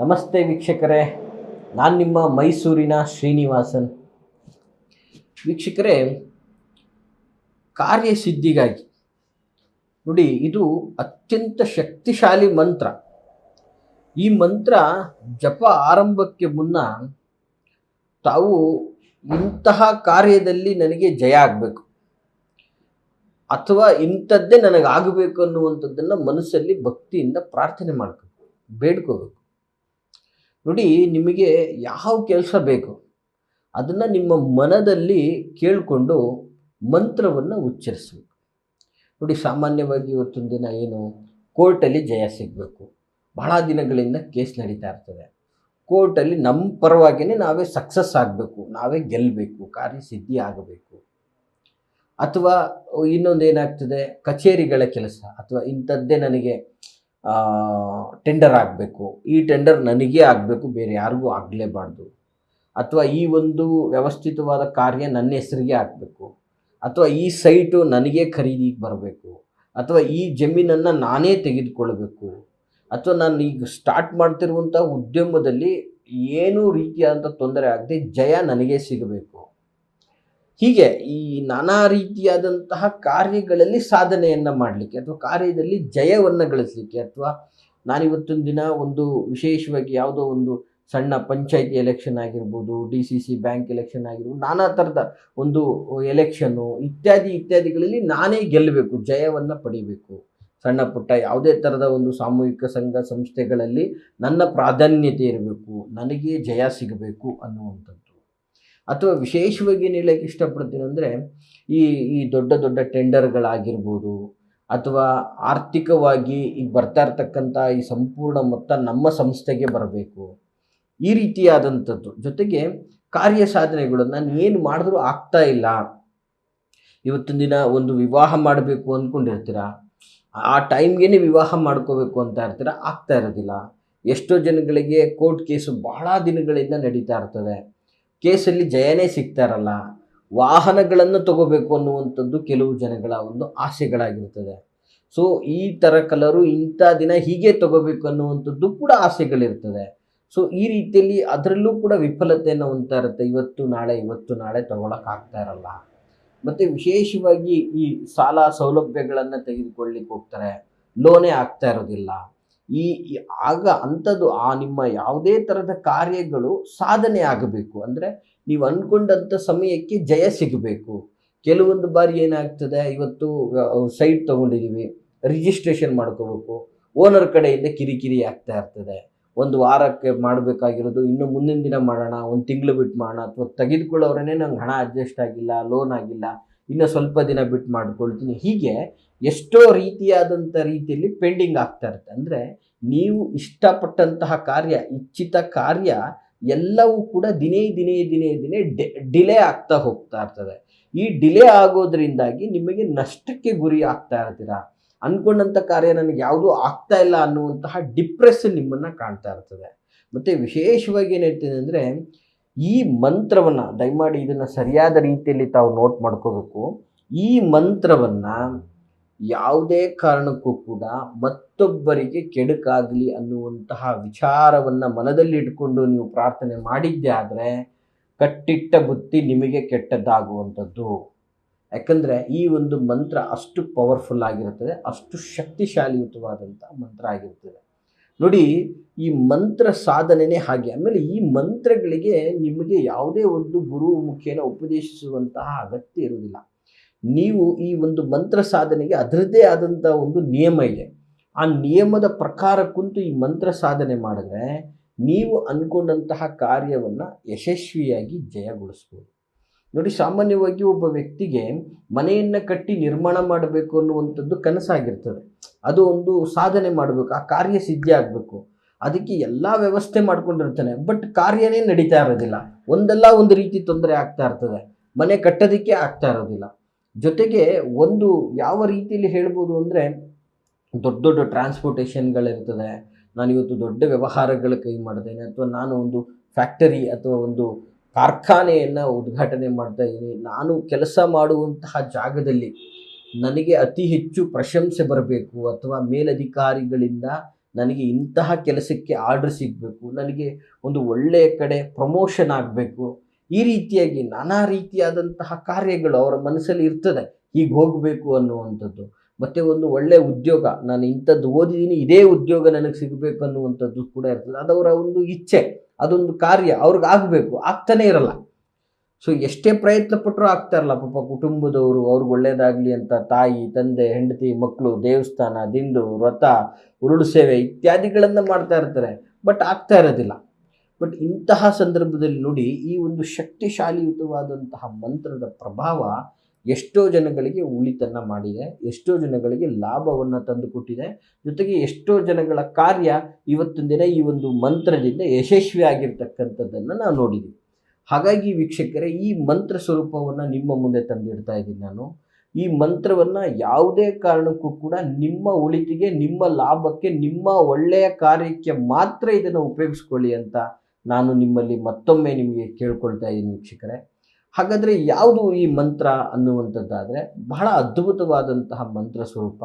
ನಮಸ್ತೆ ವೀಕ್ಷಕರೇ, ನಾನು ನಿಮ್ಮ ಮೈಸೂರಿನ ಶ್ರೀನಿವಾಸನ್. ವೀಕ್ಷಕರೇ, ಕಾರ್ಯಸಿದ್ಧಿಗಾಗಿ. ನೋಡಿ, ಇದು ಅತ್ಯಂತ ಶಕ್ತಿಶಾಲಿ ಮಂತ್ರ. ಈ ಮಂತ್ರ ಜಪ ಆರಂಭಕ್ಕೆ ಮುನ್ನ ತಾವು ಇಂತಹ ಕಾರ್ಯದಲ್ಲಿ ನನಗೆ ಜಯ ಆಗಬೇಕು. ಅಥವಾ ಇಂಥದ್ದೇ ನನಗಾಗಬೇಕು ಅನ್ನುವಂಥದ್ದನ್ನು ಮನಸ್ಸಲ್ಲಿ ಭಕ್ತಿಯಿಂದ ಪ್ರಾರ್ಥನೆ ಮಾಡಬೇಕು ಬೇಡ್ಕೋಬೇಕು. ನೋಡಿ ನಿಮಗೆ ಯಾವ ಕೆಲಸ ಬೇಕು? ಅದನ್ನು ನಿಮ್ಮ ಮನದಲ್ಲಿ ಕೇಳಿಕೊಂಡು ಮಂತ್ರವನ್ನು ಉಚ್ಚರಿಸಬೇಕು. ನೋಡಿ ಸಾಮಾನ್ಯವಾಗಿ ಇವತ್ತೊಂದು ದಿನ ಏನು, ಕೋರ್ಟಲ್ಲಿ ಜಯ ಸಿಗಬೇಕು. ಬಹಳ ದಿನಗಳಿಂದ ಕೇಸ್ ನಡೀತಾ ಇರ್ತದೆ. ಕೋರ್ಟಲ್ಲಿ ನಮ್ಮ ಪರವಾಗಿಯೇ ನಾವೇ ಸಕ್ಸಸ್ ಆಗಬೇಕು, ನಾವೇ ಗೆಲ್ಲಬೇಕು ಕಾರ್ಯಸಿದ್ಧಿ ಆಗಬೇಕು. ಅಥವಾ ಇನ್ನೊಂದು ಏನಾಗ್ತದೆ, ಕಚೇರಿಗಳ ಕೆಲಸ, ಅಥವಾ ಇಂಥದ್ದೇ ನನಗೆ ಟೆಂಡರ್ ಆಗಬೇಕು. ಈ ಟೆಂಡರ್ ನನಗೇ ಆಗಬೇಕು, ಬೇರೆ ಯಾರಿಗೂ ಆಗಲೇಬಾರ್ದು. ಅಥವಾ ಈ ಒಂದು ವ್ಯವಸ್ಥಿತವಾದ ಕಾರ್ಯ ನನ್ನ ಹೆಸರಿಗೆ ಆಗಬೇಕು. ಅಥವಾ ಈ ಸೈಟು ನನಗೆ ಖರೀದಿಗೆ ಬರಬೇಕು. ಅಥವಾ ಈ ಜಮೀನನ್ನು ನಾನೇ ತೆಗೆದುಕೊಳ್ಬೇಕು. ಅಥವಾ ನಾನು ಈಗ ಸ್ಟಾರ್ಟ್ ಮಾಡ್ತಿರುವಂಥ ಉದ್ಯಮದಲ್ಲಿ ಏನೂ ರೀತಿಯಾದಂಥ ತೊಂದರೆ ಆಗದೆ ಜಯ ನನಗೆ ಸಿಗಬೇಕು. ಹೀಗೆ ಈ ನಾನಾ ರೀತಿಯಾದಂತಹ ಕಾರ್ಯಗಳಲ್ಲಿ ಸಾಧನೆಯನ್ನು ಮಾಡಲಿಕ್ಕೆ ಅಥವಾ ಕಾರ್ಯದಲ್ಲಿ ಜಯವನ್ನು ಗಳಿಸಲಿಕ್ಕೆ ಅಥವಾ ನಾನಿವತ್ತೊಂದು ದಿನ ಒಂದು ವಿಶೇಷವಾಗಿ ಯಾವುದೋ ಒಂದು ಸಣ್ಣ ಪಂಚಾಯಿತಿ ಎಲೆಕ್ಷನ್ ಆಗಿರ್ಬೋದು D C C bank election ಆಗಿರ್ಬೋದು, ನಾನಾ ಥರದ ಒಂದು ಎಲೆಕ್ಷನ್ನು ಇತ್ಯಾದಿ ಇತ್ಯಾದಿಗಳಲ್ಲಿ ನಾನೇ ಗೆಲ್ಲಬೇಕು, ಜಯವನ್ನು ಪಡಿಬೇಕು. ಸಣ್ಣ ಪುಟ್ಟ ಯಾವುದೇ ಥರದ ಒಂದು ಸಾಮೂಹಿಕ ಸಂಘ ಸಂಸ್ಥೆಗಳಲ್ಲಿ ನನ್ನ ಪ್ರಾಧಾನ್ಯತೆ ಇರಬೇಕು, ನನಗೆ ಜಯ ಸಿಗಬೇಕು ಅನ್ನುವಂಥದ್ದು. ಅಥವಾ ವಿಶೇಷವಾಗಿ ಏನು ಹೇಳಕ್ಕೆ ಇಷ್ಟಪಡ್ತೀನಿ ಅಂದರೆ ಈ ಈ ದೊಡ್ಡ ದೊಡ್ಡ ಟೆಂಡರ್ಗಳಾಗಿರ್ಬೋದು ಅಥವಾ ಆರ್ಥಿಕವಾಗಿ ಈಗ ಬರ್ತಾ ಇರ್ತಕ್ಕಂಥ ಈ ಸಂಪೂರ್ಣ ಮೊತ್ತ ನಮ್ಮ ಸಂಸ್ಥೆಗೆ ಬರಬೇಕು. ಈ ರೀತಿಯಾದಂಥದ್ದು. ಜೊತೆಗೆ ಕಾರ್ಯ ಸಾಧನೆಗಳು ನಾನು ಏನು ಮಾಡಿದ್ರೂ ಆಗ್ತಾ ಇಲ್ಲ. ಇವತ್ತಿನ ದಿನ ಒಂದು ವಿವಾಹ ಮಾಡಬೇಕು ಅಂದ್ಕೊಂಡಿರ್ತೀರ? ಆ ಟೈಮ್ಗೆ ವಿವಾಹ ಮಾಡ್ಕೋಬೇಕು ಅಂತ ಇರ್ತೀರ? ಆಗ್ತಾ ಇರೋದಿಲ್ಲ. ಎಷ್ಟೋ ಜನಗಳಿಗೆ ಕೋರ್ಟ್ ಕೇಸು ಬಹಳ ದಿನಗಳಿಂದ ನಡೀತಾ ಇರ್ತದೆ. ಕೇಸಲ್ಲಿ ಜಯನೇ ಸಿಗ್ತಾ ಇರಲ್ಲ ವಾಹನಗಳನ್ನು ತಗೋಬೇಕು ಅನ್ನುವಂಥದ್ದು ಕೆಲವು ಜನಗಳ ಒಂದು ಆಸೆಗಳಾಗಿರ್ತದೆ. ಸೊ ಈ ಥರ ಕಲರು ಇಂಥ ದಿನ ಹೀಗೆ ತಗೋಬೇಕು ಅನ್ನುವಂಥದ್ದು ಕೂಡ ಆಸೆಗಳಿರ್ತದೆ. ಸೊ ಈ ರೀತಿಯಲ್ಲಿ ಅದರಲ್ಲೂ ಕೂಡ ವಿಫಲತೆಯನ್ನು ಹೊಂದ್ತಾ ಇರುತ್ತೆ. ಇವತ್ತು ನಾಳೆ ಇವತ್ತು ನಾಳೆ ತಗೊಳಕ್ಕಾಗ್ತಾ ಇರಲ್ಲ. ಮತ್ತು ವಿಶೇಷವಾಗಿ ಈ ಸಾಲ ಸೌಲಭ್ಯಗಳನ್ನು ತೆಗೆದುಕೊಳ್ಳಿಕ್ಕೆ ಹೋಗ್ತಾರೆ. ಲೋನೇ ಆಗ್ತಾ ಇರೋದಿಲ್ಲ. ಈ ಆಗ ಅಂಥದ್ದು ಆ ನಿಮ್ಮ ಯಾವುದೇ ಥರದ ಕಾರ್ಯಗಳು ಸಾಧನೆ ಆಗಬೇಕು. ಅಂದರೆ ನೀವು ಅಂದ್ಕೊಂಡಂಥ ಸಮಯಕ್ಕೆ ಜಯ ಸಿಗಬೇಕು. ಕೆಲವೊಂದು ಬಾರಿ ಏನಾಗ್ತದೆ, ಇವತ್ತು ಸೈಟ್ ತೊಗೊಂಡಿದ್ದೀವಿ ರಿಜಿಸ್ಟ್ರೇಷನ್ ಮಾಡ್ಕೋಬೇಕು. ಓನರ್ ಕಡೆಯಿಂದ ಕಿರಿಕಿರಿ ಆಗ್ತಾ ಇರ್ತದೆ. ಒಂದು ವಾರಕ್ಕೆ ಮಾಡಬೇಕಾಗಿರೋದು, ಇನ್ನು ಮುಂದಿನ ದಿನ ಮಾಡೋಣ, ಒಂದು ತಿಂಗಳು ಬಿಟ್ಟು ಮಾಡೋಣ, ಅಥವಾ ತೆಗೆದುಕೊಳ್ಳೋರೇ ನಂಗೆ ಹಣ ಅಡ್ಜಸ್ಟ್ ಆಗಿಲ್ಲ ಲೋನ್ ಆಗಿಲ್ಲ. ಇನ್ನು ಸ್ವಲ್ಪ ದಿನ ಬಿಟ್ಟು ಮಾಡ್ಕೊಳ್ತೀನಿ. ಹೀಗೆ ಎಷ್ಟೋ ರೀತಿಯಾದಂಥ ರೀತಿಯಲ್ಲಿ ಪೆಂಡಿಂಗ್ ಆಗ್ತಾ ಇರುತ್ತೆ. ಅಂದರೆ ನೀವು ಇಷ್ಟಪಟ್ಟಂತಹ ಕಾರ್ಯ, ಇಚ್ಛಿತ ಕಾರ್ಯ ಎಲ್ಲವೂ ಕೂಡ ದಿನೇ ದಿನೇ ದಿನೇ ದಿನೇ ಡಿಲೇ ಆಗ್ತಾ ಹೋಗ್ತಾ ಇರ್ತದೆ. ಈ ಡಿಲೇ ಆಗೋದ್ರಿಂದಾಗಿ ನಿಮಗೆ ನಷ್ಟಕ್ಕೆ ಗುರಿ ಆಗ್ತಾ ಇರ್ತೀರ? ಅಂದ್ಕೊಂಡಂಥ ಕಾರ್ಯ ನನಗೆ ಯಾವುದೂ ಆಗ್ತಾ ಇಲ್ಲ ಅನ್ನುವಂತಹ ಡಿಪ್ರೆಸ್ ನಿಮ್ಮನ್ನು ಕಾಣ್ತಾ ಇರ್ತದೆ. ಮತ್ತು ವಿಶೇಷವಾಗಿ ಏನು ಹೇಳ್ತೀನಿ ಅಂದರೆ ಈ ಮಂತ್ರವನ್ನು ದಯಮಾಡಿ ಇದನ್ನು ಸರಿಯಾದ ರೀತಿಯಲ್ಲಿ ತಾವು ನೋಟ್ ಮಾಡ್ಕೋಬೇಕು. ಈ ಮಂತ್ರವನ್ನು ಯಾವುದೇ ಕಾರಣಕ್ಕೂ ಕೂಡ ಮತ್ತೊಬ್ಬರಿಗೆ ಕೆಡುಕಾಗಲಿ ಅನ್ನುವಂತಹ ವಿಚಾರವನ್ನು ಮನದಲ್ಲಿ ಇಟ್ಕೊಂಡು ನೀವು ಪ್ರಾರ್ಥನೆ ಮಾಡಿದ್ದೆ ಆದರೆ ಕಟ್ಟಿಟ್ಟ ಬುತ್ತಿ ನಿಮಗೆ ಕೆಟ್ಟದ್ದಾಗುವಂಥದ್ದು. ಯಾಕಂದರೆ ಈ ಒಂದು ಮಂತ್ರ ಅಷ್ಟು ಪವರ್ಫುಲ್ ಆಗಿರುತ್ತದೆ, ಅಷ್ಟು ಶಕ್ತಿಶಾಲಿಯುತವಾದಂಥ ಮಂತ್ರ ಆಗಿರ್ತದೆ ನೋಡಿ, ಈ ಮಂತ್ರ ಸಾಧನೆನೇ ಹಾಗೆ. ಆಮೇಲೆ ಈ ಮಂತ್ರಗಳಿಗೆ ನಿಮಗೆ ಯಾವುದೇ ಒಂದು ಗುರು ಮುಖೇನ ಉಪದೇಶಿಸುವಂತಹ ಅಗತ್ಯ ಇರುವುದಿಲ್ಲ. ನೀವು ಈ ಒಂದು ಮಂತ್ರ ಸಾಧನೆಗೆ ಅದರದ್ದೇ ಆದಂಥ ಒಂದು ನಿಯಮ ಇದೆ. ಆ ನಿಯಮದ ಪ್ರಕಾರ ಕುಂತು ಈ ಮಂತ್ರ ಸಾಧನೆ ಮಾಡಿದ್ರೆ ನೀವು ಅಂದ್ಕೊಂಡಂತಹ ಕಾರ್ಯವನ್ನು ಯಶಸ್ವಿಯಾಗಿ ಜಯಗೊಳಿಸ್ಬೋದು. ನೋಡಿ, ಸಾಮಾನ್ಯವಾಗಿ ಒಬ್ಬ ವ್ಯಕ್ತಿಗೆ ಮನೆಯನ್ನು ಕಟ್ಟಿ ನಿರ್ಮಾಣ ಮಾಡಬೇಕು ಅನ್ನುವಂಥದ್ದು ಕನಸಾಗಿರ್ತದೆ. ಅದು ಒಂದು ಸಾಧನೆ ಮಾಡಬೇಕು, ಆ ಕಾರ್ಯ ಸಿದ್ಧಿ ಆಗಬೇಕು. ಅದಕ್ಕೆ ಎಲ್ಲ ವ್ಯವಸ್ಥೆ ಮಾಡ್ಕೊಂಡಿರ್ತಾನೆ, ಬಟ್ ಕಾರ್ಯನೇ ನಡೀತಾ ಇರೋದಿಲ್ಲ. ಒಂದಲ್ಲ ಒಂದು ರೀತಿ ತೊಂದರೆ ಆಗ್ತಾ ಇರ್ತದೆ, ಮನೆ ಕಟ್ಟೋದಕ್ಕೆ ಆಗ್ತಾ ಇರೋದಿಲ್ಲ. ಜೊತೆಗೆ ಒಂದು ಯಾವ ರೀತಿಯಲ್ಲಿ ಹೇಳ್ಬೋದು ಅಂದರೆ, ದೊಡ್ಡ ದೊಡ್ಡ ಟ್ರಾನ್ಸ್ಪೋರ್ಟೇಷನ್ಗಳಿರ್ತದೆ. ನಾನಿವತ್ತು ದೊಡ್ಡ ವ್ಯವಹಾರಗಳ ಕೈ ಮಾಡಿದ್ದೇನೆ ಅಥವಾ ನಾನು ಒಂದು ಫ್ಯಾಕ್ಟರಿ ಅಥವಾ ಒಂದು ಕಾರ್ಖಾನೆಯನ್ನು ಉದ್ಘಾಟನೆ ಮಾಡ್ತಾ ಇದ್ದೀನಿ ನಾನು ಕೆಲಸ ಮಾಡುವಂತಹ ಜಾಗದಲ್ಲಿ ನನಗೆ ಅತಿ ಹೆಚ್ಚು ಪ್ರಶಂಸೆ ಬರಬೇಕು ಅಥವಾ ಮೇಲಧಿಕಾರಿಗಳಿಂದ ನನಗೆ ಇಂತಹ ಕೆಲಸಕ್ಕೆ ಆರ್ಡರ್ ಸಿಗಬೇಕು, ನನಗೆ ಒಂದು ಒಳ್ಳೆಯ ಕಡೆ ಪ್ರಮೋಷನ್ ಆಗಬೇಕು, ಈ ರೀತಿಯಾಗಿ ನಾನಾ ರೀತಿಯಾದಂತಹ ಕಾರ್ಯಗಳು ಅವರ ಮನಸ್ಸಲ್ಲಿ ಇರ್ತದೆ, ಹೀಗೆ ಹೋಗಬೇಕು ಅನ್ನುವಂಥದ್ದು. ಮತ್ತು ಒಂದು ಒಳ್ಳೆಯ ಉದ್ಯೋಗ. ನಾನು ಇಂಥದ್ದು ಓದಿದ್ದೀನಿ, ಇದೇ ಉದ್ಯೋಗ ನನಗೆ ಸಿಗಬೇಕು ಅನ್ನುವಂಥದ್ದು ಕೂಡ ಇರ್ತದೆ. ಅದವರ ಒಂದು ಇಚ್ಛೆ, ಅದೊಂದು ಕಾರ್ಯ, ಅವ್ರಿಗೆ ಆಗಬೇಕು, ಆಗ್ತಾನೇ ಇರಲ್ಲ. ಸೊ ಎಷ್ಟೇ ಪ್ರಯತ್ನ ಪಟ್ಟರು ಆಗ್ತಾ ಇರಲ್ಲ. ಪಾಪ ಕುಟುಂಬದವರು, ಅವ್ರಿಗೆ ಒಳ್ಳೇದಾಗಲಿ ಅಂತ ತಾಯಿ, ತಂದೆ, ಹೆಂಡತಿ, ಮಕ್ಕಳು, ದೇವಸ್ಥಾನ, ದಿಂಡು, ವ್ರತ, ಉರುಳು ಸೇವೆ ಇತ್ಯಾದಿಗಳನ್ನು ಮಾಡ್ತಾ ಇರ್ತಾರೆ. ಬಟ್ ಆಗ್ತಾ ಇರೋದಿಲ್ಲ. ಬಟ್ ಇಂತಹ ಸಂದರ್ಭದಲ್ಲಿ ನೋಡಿ, ಈ ಒಂದು ಶಕ್ತಿಶಾಲಿಯುತವಾದಂತಹ ಮಂತ್ರದ ಪ್ರಭಾವ ಎಷ್ಟೋ ಜನಗಳಿಗೆ ಉಳಿತನ್ನ ಮಾಡಿದೆ, ಎಷ್ಟೋ ಜನಗಳಿಗೆ ಲಾಭವನ್ನು ತಂದುಕೊಟ್ಟಿದೆ ಜೊತೆಗೆ ಎಷ್ಟೋ ಜನಗಳ ಕಾರ್ಯ ಇವತ್ತಿನ ದಿನ ಈ ಒಂದು ಮಂತ್ರದಿಂದ ಯಶಸ್ವಿ ಆಗಿರ್ತಕ್ಕಂಥದ್ದನ್ನು ನಾವು ನೋಡಿದ್ದೀವಿ ಹಾಗಾಗಿ ವೀಕ್ಷಕರೇ, ಈ ಮಂತ್ರ ಸ್ವರೂಪವನ್ನು ನಿಮ್ಮ ಮುಂದೆ ತಂದಿಡ್ತಾ ಇದ್ದೀನಿ ನಾನು. ಈ ಮಂತ್ರವನ್ನು ಯಾವುದೇ ಕಾರಣಕ್ಕೂ ಕೂಡ ನಿಮ್ಮ ಉಳಿತಿಗೆ, ನಿಮ್ಮ ಲಾಭಕ್ಕೆ, ನಿಮ್ಮ ಒಳ್ಳೆಯ ಕಾರ್ಯಕ್ಕೆ ಮಾತ್ರ ಇದನ್ನು ಉಪಯೋಗಿಸ್ಕೊಳ್ಳಿ ಅಂತ ನಾನು ನಿಮ್ಮಲ್ಲಿ ಮತ್ತೊಮ್ಮೆ ನಿಮಗೆ ಕೇಳ್ಕೊಳ್ತಾ ಇದ್ದೀನಿ ವೀಕ್ಷಕರೇ. ಹಾಗಾದರೆ ಯಾವುದು ಈ ಮಂತ್ರ ಅನ್ನುವಂಥದ್ದಾದರೆ ಬಹಳ ಅದ್ಭುತವಾದಂತಹ ಮಂತ್ರ ಸ್ವರೂಪ.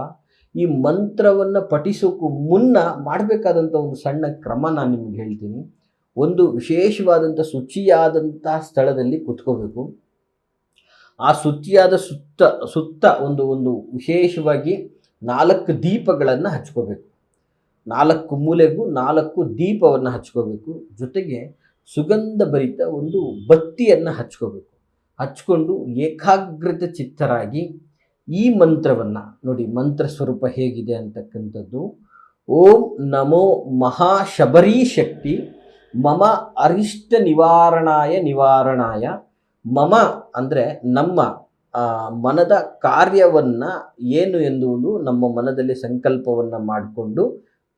ಈ ಮಂತ್ರವನ್ನು ಪಠಿಸೋಕ್ಕೂ ಮುನ್ನ ಮಾಡಬೇಕಾದಂಥ ಒಂದು ಸಣ್ಣ ಕ್ರಮ ನಾನು ನಿಮ್ಗೆ ಹೇಳ್ತೀನಿ. ಒಂದು ವಿಶೇಷವಾದಂಥ ಶುಚಿಯಾದಂತಹ ಸ್ಥಳದಲ್ಲಿ ಕುತ್ಕೋಬೇಕು. ಆ ಶುಚಿಯಾದ ಸುತ್ತ ಸುತ್ತ ಒಂದು ಒಂದು ವಿಶೇಷವಾಗಿ ನಾಲ್ಕು ದೀಪಗಳನ್ನು ಹಚ್ಕೋಬೇಕು. ನಾಲ್ಕು ಮೂಲೆಗೂ ನಾಲ್ಕು ದೀಪವನ್ನು ಹಚ್ಕೋಬೇಕು. ಜೊತೆಗೆ ಸುಗಂಧ ಭರಿತ ಒಂದು ಬತ್ತಿಯನ್ನು ಹಚ್ಕೋಬೇಕು. ಹಚ್ಕೊಂಡು ಏಕಾಗ್ರತೆ ಚಿತ್ತರಾಗಿ ಈ ಮಂತ್ರವನ್ನು ನೋಡಿ ಮಂತ್ರ ಸ್ವರೂಪ ಹೇಗಿದೆ ಅಂತಕ್ಕಂಥದ್ದು. ಓಂ ನಮೋ ಮಹಾಶಬರಿ ಶಕ್ತಿ ಮಮ ಅರಿಷ್ಟ ನಿವಾರಣಾಯ ನಿವಾರಣಾಯ. ಮಮ ಅಂದರೆ ನಮ್ಮ ಮನದ ಕಾರ್ಯವನ್ನು ಏನು ಎನ್ನುವುದು ನಮ್ಮ ಮನದಲ್ಲಿ ಸಂಕಲ್ಪವನ್ನು ಮಾಡಿಕೊಂಡು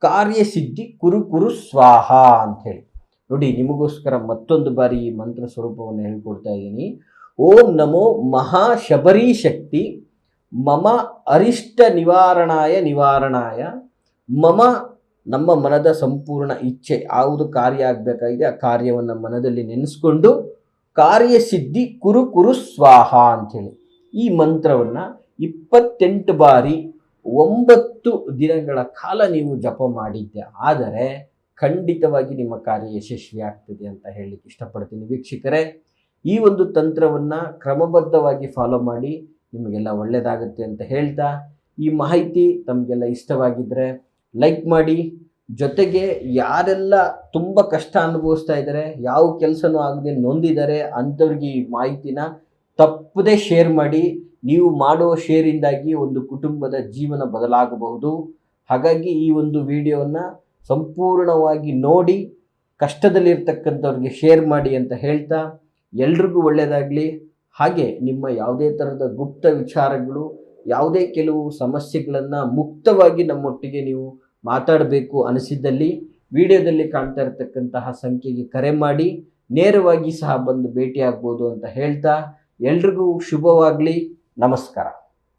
ಕಾರ್ಯಸಿದ್ಧಿ ಕುರು ಕುರು ಸ್ವಾಹ ಅಂಥೇಳಿ ನೋಡಿ ನಿಮಗೋಸ್ಕರ ಮತ್ತೊಂದು ಬಾರಿ ಈ ಮಂತ್ರ ಸ್ವರೂಪವನ್ನು ಹೇಳ್ಕೊಡ್ತಾ ಇದ್ದೀನಿ. ಓಂ ನಮೋ ಮಹಾಶಬರಿ ಶಕ್ತಿ ಮಮ ಅರಿಷ್ಟ ನಿವಾರಣಾಯ ನಿವಾರಣಾಯ ಮಮ ನಮ್ಮ ಮನದ ಸಂಪೂರ್ಣ ಇಚ್ಛೆ, ಯಾವುದು ಕಾರ್ಯ ಆಗಬೇಕಾಗಿದೆ ಆ ಕಾರ್ಯವನ್ನು ಮನದಲ್ಲಿ ನೆನೆಸ್ಕೊಂಡು ಕಾರ್ಯಸಿದ್ಧಿ ಕುರು ಕುರು ಸ್ವಾಹ ಅಂಥೇಳಿ. ಈ ಮಂತ್ರವನ್ನು ಇಪ್ಪತ್ತೆಂಟು ಬಾರಿ ಒಂಬತ್ತು ದಿನಗಳ ಕಾಲ ನೀವು ಜಪ ಮಾಡಿದ್ದೆ. ಆದರೆ ಖಂಡಿತವಾಗಿ ನಿಮ್ಮ ಕಾರ್ಯ ಯಶಸ್ವಿ ಆಗ್ತದೆ ಅಂತ ಹೇಳಲಿಕ್ಕೆ ಇಷ್ಟಪಡ್ತೀನಿ ವೀಕ್ಷಕರೇ. ಈ ಒಂದು ತಂತ್ರವನ್ನು ಕ್ರಮಬದ್ಧವಾಗಿ ಫಾಲೋ ಮಾಡಿ ನಿಮಗೆಲ್ಲ ಒಳ್ಳೆಯದಾಗುತ್ತೆ ಅಂತ ಹೇಳ್ತಾ ಈ ಮಾಹಿತಿ ತಮಗೆಲ್ಲ ಇಷ್ಟವಾಗಿದ್ದರೆ ಲೈಕ್ ಮಾಡಿ. ಜೊತೆಗೆ ಯಾರೆಲ್ಲ ತುಂಬ ಕಷ್ಟ ಅನುಭವಿಸ್ತಾ ಇದ್ದಾರೆ ಯಾವ ಕೆಲಸನೂ ಆಗದೆ ನೊಂದಿದ್ದಾರೆ ಅಂಥವ್ರಿಗೆ ಈ ಮಾಹಿತಿನ ತಪ್ಪದೇ ಶೇರ್ ಮಾಡಿ. ನೀವು ಮಾಡುವ ಶೇರಿಂದಾಗಿ ಒಂದು ಕುಟುಂಬದ ಜೀವನ ಬದಲಾಗಬಹುದು. ಹಾಗಾಗಿ ಈ ಒಂದು ವಿಡಿಯೋವನ್ನು ಸಂಪೂರ್ಣವಾಗಿ ನೋಡಿ, ಕಷ್ಟದಲ್ಲಿರ್ತಕ್ಕಂಥವ್ರಿಗೆ ಶೇರ್ ಮಾಡಿ ಅಂತ ಹೇಳ್ತಾ ಎಲ್ರಿಗೂ ಒಳ್ಳೆಯದಾಗಲಿ ಹಾಗೆ ನಿಮ್ಮ ಯಾವುದೇ ಥರದ ಗುಪ್ತ ವಿಚಾರಗಳು, ಯಾವುದೇ ಕೆಲವು ಸಮಸ್ಯೆಗಳನ್ನು ಮುಕ್ತವಾಗಿ ನಮ್ಮೊಟ್ಟಿಗೆ ನೀವು ಮಾತಾಡಬೇಕು ಅನಿಸಿದ್ದಲ್ಲಿ ವಿಡಿಯೋದಲ್ಲಿ ಕಾಣ್ತಾ ಇರತಕ್ಕಂತಹ ಸಂಖ್ಯೆಗೆ ಕರೆ ಮಾಡಿ, ನೇರವಾಗಿ ಸಹ ಬಂದು ಭೇಟಿಯಾಗ್ಬೋದು ಅಂತ ಹೇಳ್ತಾ ಎಲ್ರಿಗೂ ಶುಭವಾಗಲಿ. ನಮಸ್ಕಾರ.